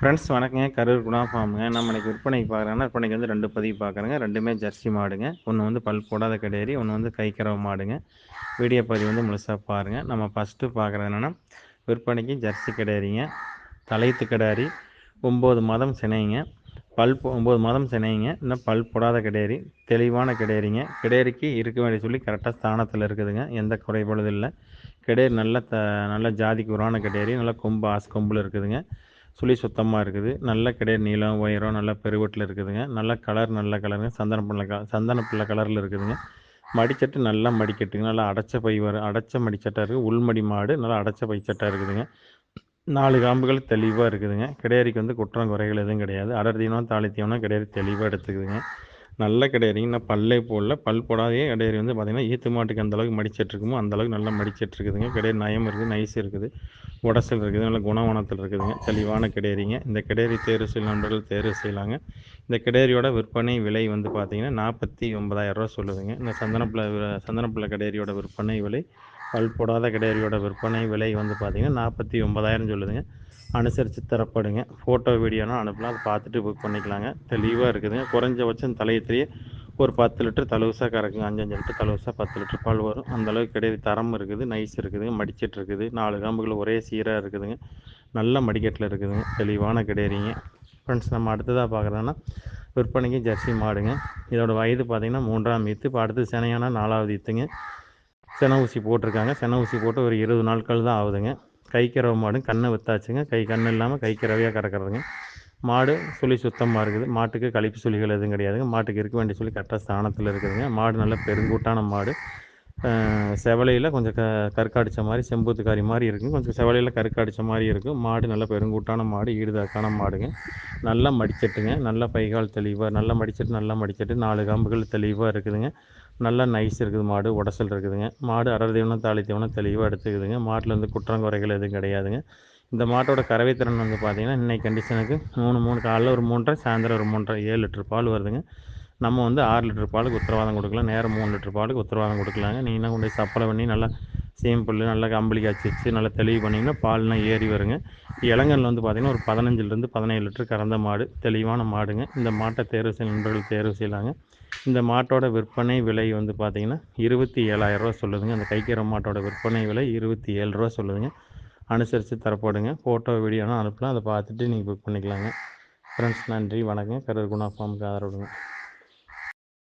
Friends வணக்கங்க. கரூர் குணா ஃபார்முங்க நம்ம இன்னைக்கு விற்பனைக்கு பார்க்குறோன்னா விற்பனைக்கு வந்து ரெண்டு பதிவு பார்க்குறேங்க. ரெண்டுமே ஜெர்சி மாடுங்க. ஒன்று வந்து பல் போடாத கிடையாது ஒன்று வந்து கைக்கரவு மாடுங்க. வீடியோ பதிவு வந்து முழுசாக பாருங்கள் நம்ம ஃபஸ்ட்டு பார்க்குறது என்னென்னா விற்பனைக்கு ஜெர்சி கிடையாதுங்க தலைத்து கிடாரி ஒம்பது மாதம் சினைங்க. பல் ஒம்பது மாதம் சினைங்க. இன்னும் பல் போடாத கிடையாது தெளிவான கிடையாதுங்க கிடையறிக்கு இருக்க வேண்டிய சொல்லி கரெக்டாக ஸ்தானத்தில் இருக்குதுங்க. எந்த குறைபாடும் இல்லை. கிடையறி நல்ல த நல்ல ஜாதிக்கு உரான கிடையாது நல்ல கொம்பு ஆசு கொம்பில் இருக்குதுங்க. சுழி சுத்தமாக இருக்குது. நல்ல கிடையாது நீளம் உயரம் நல்ல பெருவட்டில் இருக்குதுங்க. நல்ல கலர் நல்ல கலருங்க சந்தன பிள்ளை க சந்தன பிள்ளை கலரில் இருக்குதுங்க. மடிச்சட்டு நல்லா மடிக்கட்டுங்க. நல்லா அடைச்ச பை வரும் அடைச்ச மடிச்சட்டாக இருக்குது உள்மடி மாடு நல்லா அடைச்ச பைச்சட்டாக இருக்குதுங்க. நாலு காம்புகள் தெளிவாக இருக்குதுங்க. கிடையாரிக்கு வந்து குற்றம் குறைகள் எதுவும் கிடையாது. அடர் தீவனம் தாளி தீவனம் கிடையாது தெளிவாக எடுத்துக்குதுங்க. நல்ல கிடையாதுங்க இன்னும் பல்லே போடல. பல் போடாதே கிடையாது வந்து பார்த்திங்கன்னா ஈத்து மாட்டுக்கு அந்தளவுக்கு மடிச்சிட்ருக்குமோ அந்தளவுக்கு அந்த அளவுக்கு நல்லா மடிச்சிட்டு இருக்குதுங்க. கிடையாது நயம் இருக்குது நைஸ் இருக்குது உடசல் இருக்குது நல்ல குணவனத்தில் இருக்குதுங்க. தெளிவான கிடையாதுங்க இந்த கிடையரி தேர்வு செய்யும் நண்பர்கள் தேர்வு செய்யலாங்க. இந்த கிடையாரியோட விற்பனை விலை வந்து பார்த்திங்கன்னா நாற்பத்தி ஒன்பதாயிரரூவா சொல்லுதுங்க. இந்த சந்தனப்பிள்ளை சந்தனப்பிள்ளை கிடையாரியோட விற்பனை விலை பல் போடாத கிடையாரியோட விற்பனை விலை வந்து பார்த்திங்கன்னா நாற்பத்தி ஒன்பதாயிரம் சொல்லுதுங்க. அனுசரித்து தரப்படுங்க. ஃபோட்டோ வீடியோனா அனுப்பலாம். அதை பார்த்துட்டு புக் பண்ணிக்கலாங்க. தெளிவாக இருக்குதுங்க. குறைஞ்சபட்சம் தலையத்திலேயே ஒரு பத்து லிட்டர் தலவுசா கறக்குங்க. அஞ்சு அஞ்சு லிட்டர் தலவுசா பத்து லிட்டர் பால் வரும். அந்தளவுக்கு கிடையாது. தரம் இருக்குது. நைஸ் இருக்குதுங்க மடிச்சிட்டு இருக்குது. நாலு காம்புகள் ஒரே சீராக இருக்குதுங்க. நல்ல மடிக்கட்டில் இருக்குதுங்க. தெளிவான கிடையாதுங்க ஃப்ரெண்ட்ஸ் நம்ம அடுத்ததாக பார்க்குறோன்னா விற்பனைக்கு ஜெர்சி மாடுங்க. இதோட வயது பார்த்திங்கன்னா மூன்றாம் ஈத்து. இப்போ அடுத்து சினையான நாலாவது ஈத்துங்க. சென ஊசி போட்டிருக்காங்க. சென ஊசி போட்டு ஒரு இருபது நாட்கள் தான் ஆகுதுங்க. கைக்கறவை மாடும் கண்ணை வித்தாச்சுங்க. கை கண் இல்லாமல் கைக்கிறவையாக கறக்கிறதுங்க. மாடு சுழி சுத்தமாக இருக்குது. மாட்டுக்கு கழிப்பு சுழிகள் எதுவும் கிடையாதுங்க. மாட்டுக்கு இருக்க வேண்டிய சொல்லி கரெக்டாக ஸ்தானத்தில் இருக்குதுங்க. மாடு நல்ல பெருங்கூட்டான மாடு. செவலையில் கொஞ்சம் க கருக்காடிச்ச மாதிரி செம்பூத்துக்காரி மாதிரி இருக்கும் கொஞ்சம் செவலையில் கருக்காடிச்ச மாதிரி இருக்கும் மாடு நல்ல பெருங்கூட்டான மாடு ஈடுதாக்கான மாடுங்க. நல்லா மடிச்சட்டுங்க. நல்லா பைகால் தெளிவாக நல்லா மடிச்சட்டு நல்லா மடிச்சட்டு. நாலு காம்புகள் தெளிவாக இருக்குதுங்க. நல்லா நைஸ் இருக்குது மாடு உடசல் இருக்குதுங்க. மாடு அடர் தீவனம் தாலி தீவனம் தெளிவாக எடுத்துக்குதுங்க. மாட்டில் வந்து குற்றம் குறைகள் எதுவும் கிடையாதுங்க. இந்த மாட்டோட கறவை திறன் வந்து பார்த்திங்கன்னா இன்றைக்கி கண்டிஷனுக்கு மூணு மூணு காலைல ஒரு மூன்றரை சாயந்தரம் ஒரு மூன்றரை ஏழு லிட்டர் பால் வருதுங்க. நம்ம வந்து ஆறு லிட்டர் பாலுக்கு உத்தரவாதம் கொடுக்கலாம். நேரம் மூணு லிட்டர் பாலுக்கு உத்தரவாதம் கொடுக்கலாங்க. நீங்கள் கொண்டு போய் சப்பளை பண்ணி நல்லா சேம் புல் நல்லா கம்பளி காய்ச்சி வச்சு நல்லா தெளிவு பண்ணிங்கன்னா பால்லாம் ஏறி வருங்க. இளங்கல்ல வந்து பார்த்திங்கன்னா ஒரு பதினஞ்சுலேருந்து பதினேழு லிட்டர் கறந்த மாடு தெளிவான மாடுங்க. இந்த மாட்டை தேர்வு செய்ய நண்பர்கள் தேர்வு செய்யலாங்க. இந்த மாட்டோட விற்பனை விலை வந்து பார்த்திங்கன்னா இருபத்தி ஏழாயிரரூவா சொல்லுதுங்க. அந்த கைக்கிற மாட்டோட விற்பனை விலை இருபத்தி ஏழு ரூபா சொல்லுதுங்க. அனுசரித்து தரப்படுங்க. ஃபோட்டோ வீடியோனா அனுப்பலாம். அதை பார்த்துட்டு நீங்கள் புக் பண்ணிக்கலாங்க. ஃப்ரெண்ட்ஸ் நன்றி. வணக்கம் கரூர் குணா ஃபார்முக்கு ஆதரவுங்க.